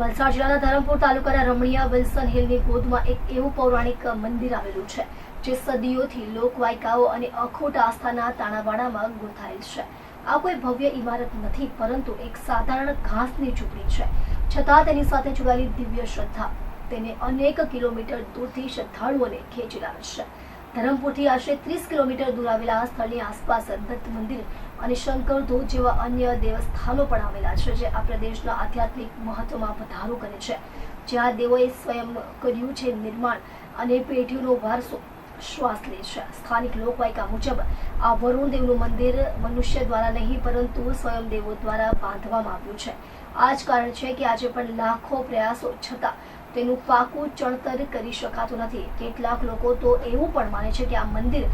વલસાડ જિલ્લાના ધરમપુર તાલુકાના રમણીયા વિલ્સન હિલની ગોદમાં એક એવું પૌરાણિક મંદિર આવેલું છે, જે સદીઓથી લોકવાયકાઓ અને અખોટ આસ્થાના તાણાવાણામાં ગૂંથાયેલ છે. આ કોઈ ભવ્ય ઇમારત નથી, પરંતુ એક સાધારણ ઘાસની ઝૂંપડી છે. છતાં તેની સાથે જોડાયેલી દિવ્ય શ્રદ્ધા તેને અનેક કિલોમીટર દૂરથી શ્રદ્ધાળુઓને ખેંચી લાવે છે. ધરમપુરથી આશરે ત્રીસ કિલોમીટર દૂર આવેલા આ સ્થળની આસપાસ દત્ત મંદિર અને શંકર ધોધ જેવા અન્ય દેવસ્થાનો પણ આવેલા છે, જે આ પ્રદેશના આધ્યાત્મિક મહત્વમાં વધારો કરે છે. જ્યાં દેવોએ સ્વયં કર્યું છે નિર્માણ અને પેઢીઓનો વારસો શ્વાસ લે છે. સ્થાનિક લોકવાયકા મુજબ આ વરુણ દેવનું મંદિર મનુષ્ય દ્વારા નહીં, પરંતુ સ્વયં દેવો દ્વારા બાંધવામાં આવ્યું છે. આ જ કારણ છે કે આજે પણ લાખો પ્રયાસો છતાં તેનું પાકું ચણતર કરી શકાતું નથી. કેટલાક લોકો તો એવું પણ માને છે કે આ મંદિર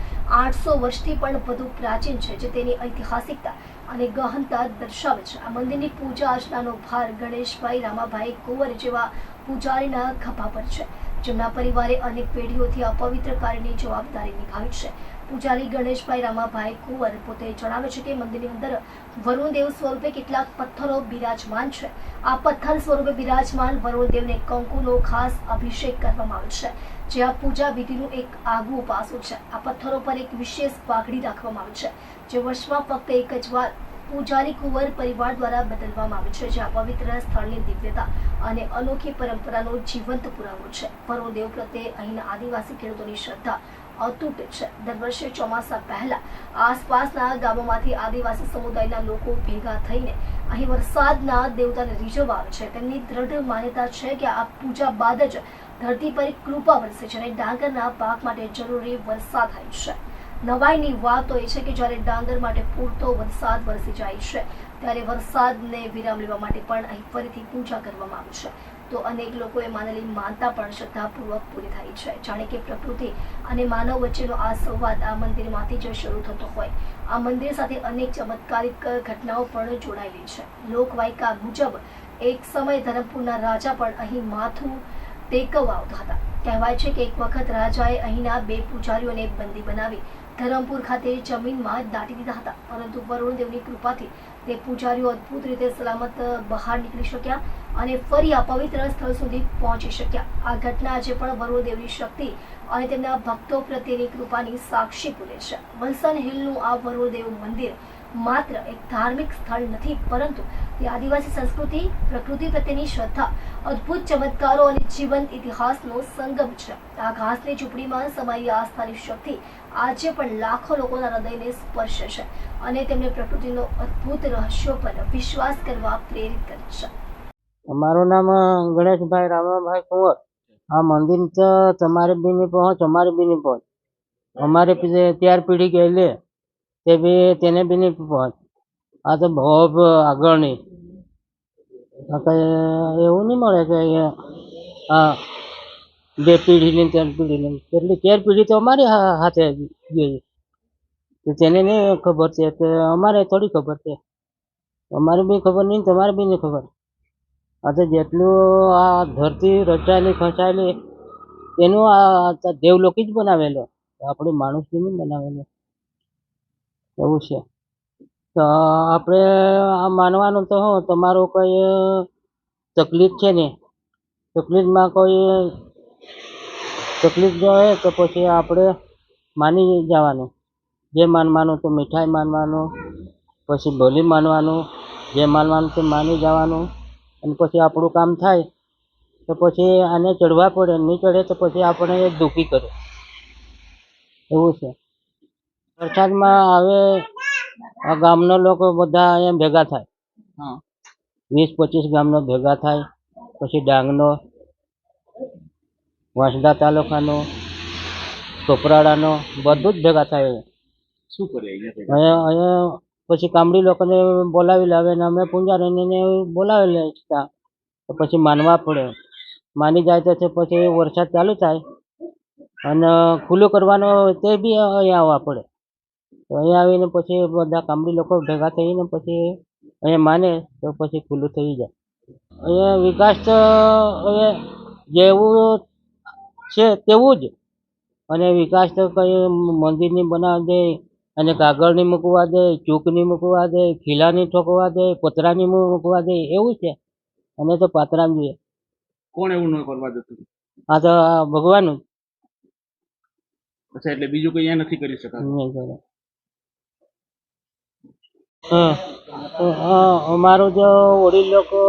આઠસો વર્ષથી પણ વધુ પ્રાચીન છે, જે તેની ઐતિહાસિકતા અને ગહનતા દર્શાવે છે. આ મંદિરની પૂજા અર્ચનાનો ભાર ગણેશભાઈ રામાભાઈ કુંવર જેવા પૂજારીના ખભા પર છે. જેમના પરિવારે અનેક પેઢીઓથી આ કાર્યની જવાબદારી નિભાવી છે. પૂજારી ગણેશભાઈ રામાભાઈ કુંવર પોતે જણાવે છે કે મંદિરની અંદર વરુણદેવ સ્વરૂપે કેટલાક પથ્થરો બિરાજમાન છે. આ પથ્થર સ્વરૂપે બિરાજમાન વરુણદેવને કંકુનો ખાસ અભિષેક કરવામાં આવે છે, જે આ પૂજા વિધિનું એક આગવું પાસું છે. આ પથ્થરો પર એક વિશેષ પાઘડી રાખવામાં આવે છે, જે વર્ષમાં ફક્ત એક જ વાર પૂજારી કુંવર પરિવાર દ્વારા બદલવામાં આવે છે જે આ પવિત્ર સ્થળની દિવ્યતા અને અનોખી પરંપરાનો જીવંત પુરાવો છે. વરુણદેવ પ્રત્યે અહીંના આદિવાસી ખેડૂતોની શ્રદ્ધા અતૂટ છે. દર વર્ષે ચોમાસા પહેલા આસપાસના ગામોમાંથી આદિવાસી સમુદાયના લોકો ભેગા થઈને અહીં વરસાદના દેવતાને રીઝવવા આવે છે. તેમની દ્રઢ માન્યતા છે કે આ પૂજા બાદ જ ધરતી પર કૃપા વરસે છે અને ડાંગરના પાક માટે જરૂરી વરસાદ થાય છે. નવાઈની વાત એ છે કે જ્યારે ડાંગર માટે પૂરતો વરસાદ વરસી જાય છે, ત્યારે વરસાદને વિરામ લેવા માટે પણ અહીં ફરીથી પૂજા કરવામાં આવી છે. તો અનેક લોકોએ માનેલી માનતા પણ શ્રદ્ધાપૂર્વક પૂરી થાય છે. જાણે કે પ્રકૃતિ અને માનવ વચ્ચેનો આ સંવાદ આ મંદિરમાંથી જ શરૂ થતો હોય. આ મંદિર સાથે અનેક ચમત્કારિક ઘટનાઓ પણ જોડાયેલી છે. લોકવાયકા મુજબ એક સમય ધરમપુરના રાજા પણ અહીં માથું ટેકવ આવતા હતા. કહેવાય છે કે એક વખત રાજાએ અહીંના બે પૂજારીઓને બંદી બનાવી ધરમપુર ખાતે જમીનમાં દાટી દીધા હતા. પરંતુ વરુણદેવની કૃપાથી તે પૂજારીઓ અદ્ભુત રીતે સલામત બહાર નીકળી શક્યા અને ફરી આ પવિત્ર સ્થળ સુધી પહોંચી શક્યા. આ ઘટના આજે પણ વરુણદેવની શક્તિ અને તેમના ભક્તો પ્રત્યેની કૃપાની સાક્ષી પૂરે છે. વલસન હિલનું આ વરુણદેવ મંદિર માત્ર એક ધાર્મિક સ્થળ નથી, પરંતુ તે આદિવાસી સંસ્કૃતિ, પ્રકૃતિ પ્રત્યેની શ્રદ્ધા, અદ્ભુત ચમત્કારો અને જીવંત ઇતિહાસનો સંગમ છે. આ ઘાસની ઝૂંપડીમાં સમાયેલી આસ્થાની શક્તિ આજે પણ લાખો લોકોના હૃદયને સ્પર્શે છે અને તેમને પ્રકૃતિનો અદ્ભુત રહસ્યો પર વિશ્વાસ કરવા પ્રેરિત કરે છે. મારું નામ ગણેશભાઈ, રામાભાઈ કુંવર. આ મંદિર તો તમારે બી નહીં પહોંચ, અમારે બી પહોંચ. અમારે ત્યાર પેઢી ગયેલી. તે બી, તેને બી નહીં પહોંચ. આ તો બહુ આગળની એવું નહીં મળે કે હા બે પેઢીની ત્રણ પેઢીની કેટલી તેર પેઢી તો અમારી હાથે ગઈ તો તેને નહીં ખબર છે કે અમારે થોડી ખબર છે. અમારે બી ખબર નહીં તમારે બી નહીં ખબર. આ તો જેટલું આ ધરતી રચાયેલી, ખસાયેલી, એનું આ દેવલોકી જ બનાવેલો. આપણે માણસની નહીં બનાવેલો. એવું છે. તો આપણે આ માનવાનું તો હું, તમારું કોઈ તકલીફ છે ને? તકલીફમાં કોઈ તકલીફ જો હોય તો પછી આપણે માની જવાનું. જે માનવાનું તો મીઠાઈ માનવાનું, પછી બોલી માનવાનું, જે માનવાનું તે માની જવાનું, અને પછી આપણું કામ થાય, તો પછી આને ચડવા પડે, નહીં ચડે તો પછી આપણે એ દુઃખી કરે એવું છે. વરસાદમાં હવે આ ગામના લોકો બધા અહીંયા ભેગા થાય. વીસ પચીસ ગામનો ભેગા થાય પછી ડાંગનો વાંસદા તાલુકાનો ચોપરાડાનો બધું જ ભેગા થાય. શું કરે અહીંયા અહીંયા પછી કામડી લોકોને બોલાવી લાવે ને અમે પૂંજારીને બોલાવી લે પછી માનવા પડે. માની જાય તો પછી વરસાદ ચાલુ થાય. અને ખુલ્લું કરવાનો તે બી અહીંયા આવવા પડે. તો અહીંયા આવીને પછી બધા કામડી લોકો ભેગા થઈને પછી અહીંયા માને તો પછી ખુલ્લું થઈ જાય. અહીંયા વિકાસ તો હવે જેવું છે તેવું જ. અને વિકાસ તો કંઈ મંદિરની બનાવી દે અને કાગળની મૂકવા દે ચૂકની મૂકવા દે ખીલાની ઠોકવા દે પતરાની મૂકવા દે એવું છે. અને તો પાતરા જોઈએ કોણ એવું ન કરવા દેતું આ તો ભગવાન અચ્છા એટલે બીજું કંઈ નથી કરી શકાતું? અમારું જો વડીલ લોકો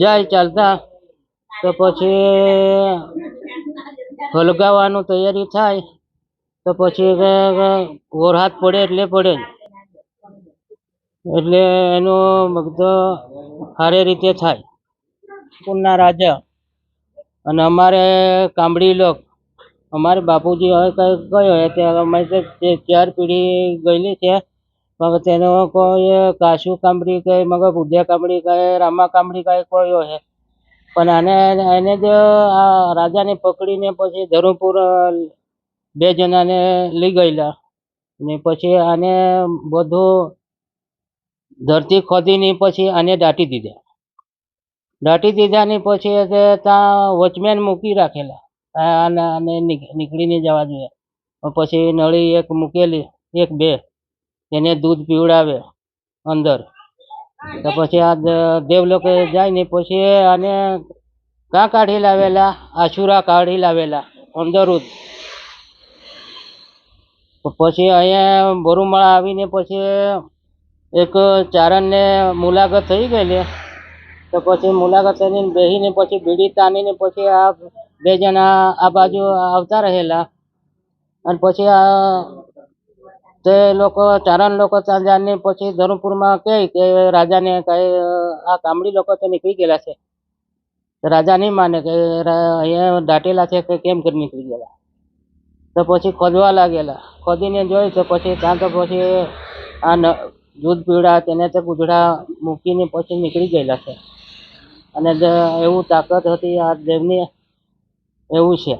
જાય ચાલતા, તો પછી હલગાવવાનું તૈયારી થાય, તો પછી વરસાદ પડે એટલે પડે. એટલે એનું બધો સારી રીતે થાય. કુલના રાજા અને અમારે કામડી લોક, અમારે બાપુજી હવે કઈ કયો હોય ત્યાં અમે ચાર પેઢી ગયેલી છે મગર તેનો કોઈ કાશુ કામડી કહે મગર બુદ્ધિયા કામડી કહે રામા કામડી કહે કોઈ હોય. પણ આને, એને જ આ રાજાને પકડીને પછી ધરમપુર બે જણાને લઈ ગયેલા. ને પછી આને બધું ધરતી ખોદીને પછી આને દાટી દીધા. દાટી દીધાની પછી ત્યાં વોચમેન મૂકી રાખેલા. આને આને નીક- નીકળીને જવા જોઈએ. પછી નળી એક મૂકેલી, એક બે. એને દૂધ પીવડાવે અંદર. તો પછી આ દેવલોકે જાય ને પછી આને કાં કાઢી લાવેલા? આશુરા કાઢી લાવેલા અંદર પછી અહીંયા બોરુમાળા આવીને પછી એક ચારણને મુલાકાત થઈ ગયેલી. તો પછી મુલાકાત થઈને બેસીને પછી બીડી તાણીને પછી આ બે જણા આ બાજુ આવતા રહેલા. અને પછી આ તે લોકો, ચારણ લોકો ત્યાં જાને પછી ધરમપુરમાં કહે કે રાજાને કહે આ કામડી લોકો તો નીકળી ગયેલા છે. રાજા નહીં માને કે અહીંયા દાટેલા છે કે કેમ કરી નીકળી ગયેલા. તો પછી ખોદવા લાગેલા. ખોદીને જોઈ તો પછી ત્યાં તો પછી આ દૂધ પીવડા, તેને તો ગુજડા મૂકીને પછી નીકળી ગયેલા છે. અને એવું તાકાત હતી આ દેવની, એવું છે.